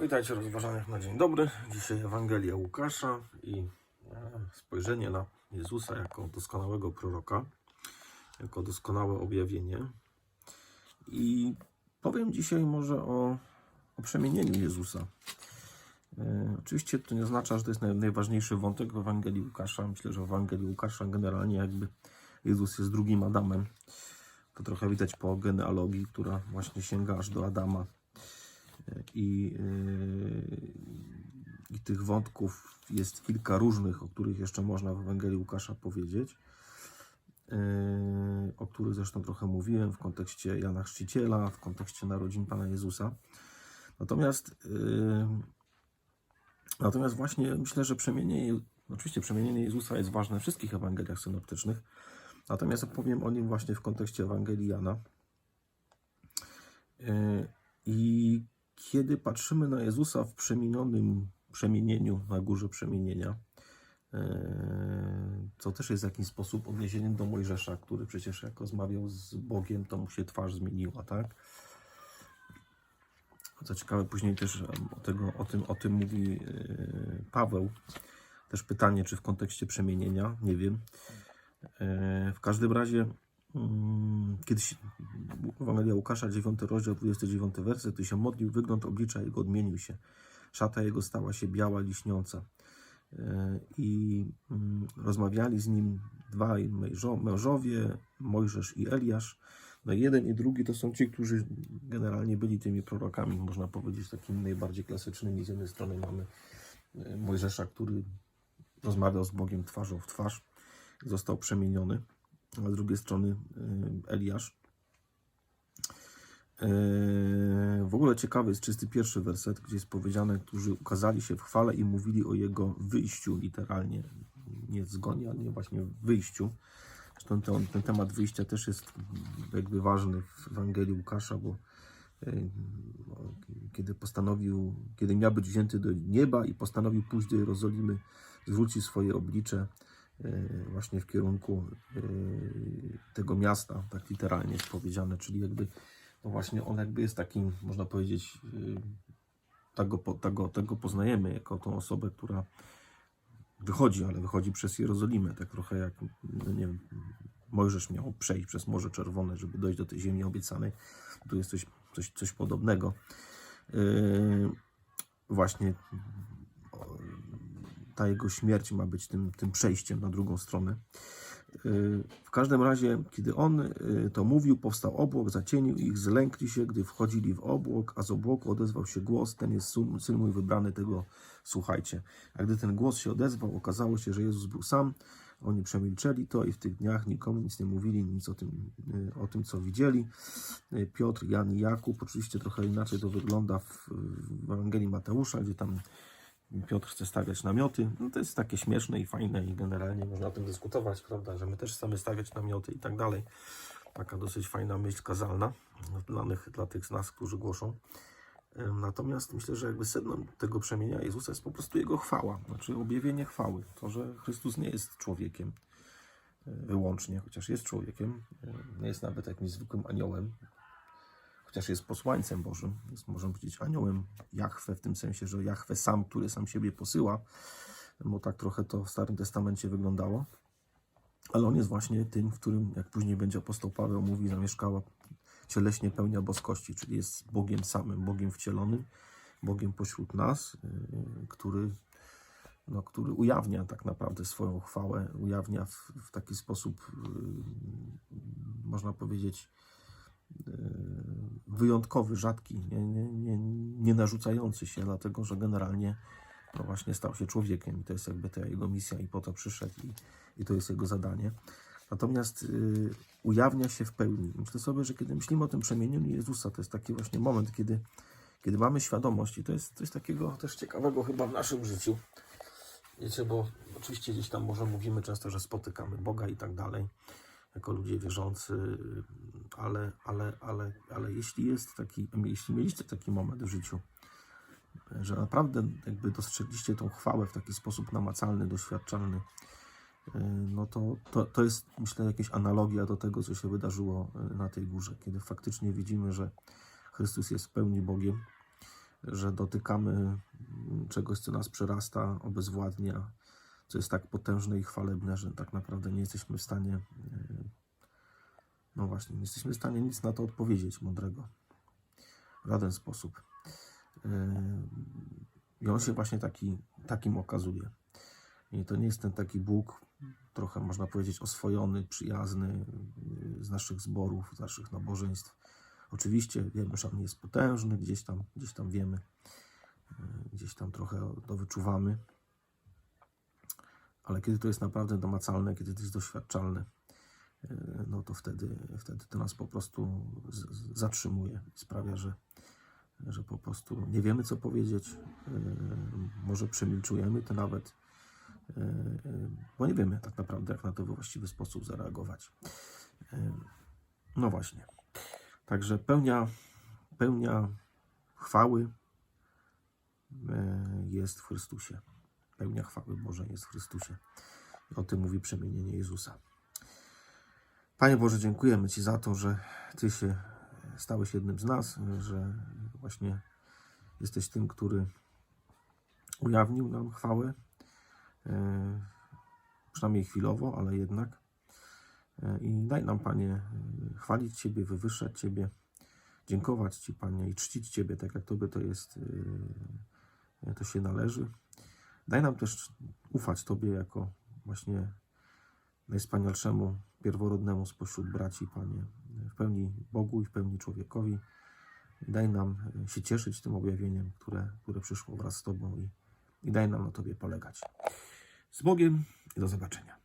Witajcie rozważanych na dzień dobry. Dzisiaj Ewangelia Łukasza i e, spojrzenie na Jezusa jako doskonałego proroka, jako doskonałe objawienie. I powiem dzisiaj może o, o przemienieniu Jezusa. E, Oczywiście to nie oznacza, że to jest naj, najważniejszy wątek w Ewangelii Łukasza. Myślę, że w Ewangelii Łukasza generalnie jakby Jezus jest drugim Adamem. To trochę widać po genealogii, która właśnie sięga aż do Adama i, yy, i tych wątków jest kilka różnych, o których jeszcze można w Ewangelii Łukasza powiedzieć, yy, o których zresztą trochę mówiłem w kontekście Jana Chrzciciela, w kontekście narodzin Pana Jezusa. Natomiast, yy, natomiast właśnie myślę, że przemienienie, oczywiście przemienienie Jezusa jest ważne we wszystkich Ewangeliach synoptycznych, natomiast opowiem o nim właśnie w kontekście Ewangelii Jana. I kiedy patrzymy na Jezusa w przemienionym przemienieniu, na górze przemienienia, e, co też jest w jakiś sposób odniesieniem do Mojżesza, który przecież jak rozmawiał z Bogiem, to mu się twarz zmieniła, tak? Co ciekawe, później też o, tego, o, tym, o tym mówi e, Paweł. Też pytanie, czy w kontekście przemienienia, nie wiem. E, W każdym razie, kiedyś Ewangelia Łukasza, 9 rozdział, 29 werset, gdy się modlił, wygląd oblicza jego odmienił się. Szata jego stała się biała, liśniąca. E, I mm, rozmawiali z nim dwaj mężo- mężowie, Mojżesz i Eliasz. No jeden i drugi to są ci, którzy generalnie byli tymi prorokami, można powiedzieć, takimi najbardziej klasycznymi. Z jednej strony mamy e, Mojżesza, który rozmawiał z Bogiem twarzą w twarz, został przemieniony, a z drugiej strony e, Eliasz. E, W ogóle ciekawy jest 31 werset, gdzie jest powiedziane, którzy ukazali się w chwale i mówili o jego wyjściu literalnie, nie zgonie, ale nie właśnie wyjściu. Zresztą ten, ten temat wyjścia też jest jakby ważny w Ewangelii Łukasza, bo e, no, kiedy postanowił, kiedy miał być wzięty do nieba i postanowił pójść do Jerozolimy, zwrócić swoje oblicze właśnie w kierunku e, tego miasta, tak literalnie jest powiedziane, czyli jakby no właśnie on jakby jest takim, można powiedzieć, yy, tak go, tak poznajemy jako tą osobę, która wychodzi, ale wychodzi przez Jerozolimę, tak trochę jak, no nie wiem, Mojżesz miał przejść przez Morze Czerwone, żeby dojść do tej ziemi obiecanej. Tu jest coś, coś, coś podobnego. Yy, właśnie ta jego śmierć ma być tym, tym przejściem na drugą stronę. Yy, W każdym razie, kiedy on yy, to mówił, powstał obłok, zacienił ich, zlękli się, gdy wchodzili w obłok, a z obłoku odezwał się głos, ten jest syn, mój wybrany, tego słuchajcie. A gdy ten głos się odezwał, okazało się, że Jezus był sam, oni przemilczeli to i w tych dniach nikomu nic nie mówili, nic o tym, yy, o tym co widzieli. Piotr, Jan i Jakub, oczywiście trochę inaczej to wygląda w Ewangelii Mateusza, gdzie tam Piotr chce stawiać namioty. No to jest takie śmieszne i fajne i generalnie można o tym dyskutować, prawda, że my też chcemy stawiać namioty i tak dalej. Taka dosyć fajna myśl kazalna dla, tych- dla tych z nas, którzy głoszą. Natomiast myślę, że jakby sednem tego przemienia Jezusa jest po prostu Jego chwała, znaczy objawienie chwały. To, że Chrystus nie jest człowiekiem e, wyłącznie, chociaż jest człowiekiem, e, nie jest nawet jakimś zwykłym aniołem, chociaż jest posłańcem Bożym, jest, można powiedzieć, aniołem Jahwe, w tym sensie, że Jahwe sam, który sam siebie posyła, bo tak trochę to w Starym Testamencie wyglądało. Ale on jest właśnie tym, w którym, jak później będzie apostoł Paweł mówi, zamieszkała cieleśnie pełnia boskości, czyli jest Bogiem samym, Bogiem wcielonym, Bogiem pośród nas, yy, który, no, który ujawnia tak naprawdę swoją chwałę, ujawnia w, w taki sposób, yy, można powiedzieć, wyjątkowy, rzadki, nie, nie, nie, nie narzucający się, dlatego że generalnie no właśnie stał się człowiekiem i to jest jakby ta jego misja i po to przyszedł i, i to jest jego zadanie. Natomiast y, ujawnia się w pełni. Myślę sobie, że kiedy myślimy o tym przemienieniu Jezusa, to jest taki właśnie moment, kiedy, kiedy mamy świadomość i to jest coś takiego też ciekawego chyba w naszym życiu. Wiecie, bo oczywiście gdzieś tam może mówimy często, że spotykamy Boga i tak dalej, jako ludzie wierzący, ale, ale, ale, ale jeśli jest taki, jeśli mieliście taki moment w życiu, że naprawdę jakby dostrzegliście tą chwałę w taki sposób namacalny, doświadczalny, yy, no to, to, to jest myślę jakaś analogia do tego, co się wydarzyło yy, na tej górze, kiedy faktycznie widzimy, że Chrystus jest w pełni Bogiem, że dotykamy mm, czegoś, co nas przerasta, obezwładnia, co jest tak potężne i chwalebne, że tak naprawdę nie jesteśmy w stanie, no właśnie, nie jesteśmy w stanie nic na to odpowiedzieć mądrego. W żaden sposób. E, I on się właśnie taki, takim okazuje. I to nie jest ten taki Bóg, trochę można powiedzieć oswojony, przyjazny y, z naszych zborów, z naszych nabożeństw. Oczywiście wiemy, że on jest potężny, gdzieś tam, gdzieś tam wiemy, y, gdzieś tam trochę to wyczuwamy. Ale kiedy to jest naprawdę namacalne, kiedy to jest doświadczalne, no to wtedy, wtedy to nas po prostu zatrzymuje sprawia, że, że po prostu nie wiemy, co powiedzieć. y, Może przemilczujemy to nawet, y, bo nie wiemy tak naprawdę, jak na to we właściwy sposób zareagować. No właśnie. Także pełnia, pełnia chwały jest w Chrystusie. Pełnia chwały Bożej jest w Chrystusie. O tym mówi przemienienie Jezusa. Panie Boże, dziękujemy Ci za to, że Ty się stałeś jednym z nas, że właśnie jesteś tym, który ujawnił nam chwałę, e, przynajmniej chwilowo, ale jednak. E, I daj nam, Panie, chwalić Ciebie, wywyższać Ciebie, dziękować Ci, Panie, i czcić Ciebie, tak jak Tobie to jest, e, to się należy. Daj nam też ufać Tobie jako właśnie najwspanialszemu, pierworodnemu spośród braci, Panie, w pełni Bogu i w pełni człowiekowi. Daj nam się cieszyć tym objawieniem, które, które przyszło wraz z Tobą i, i daj nam na Tobie polegać. Z Bogiem i do zobaczenia.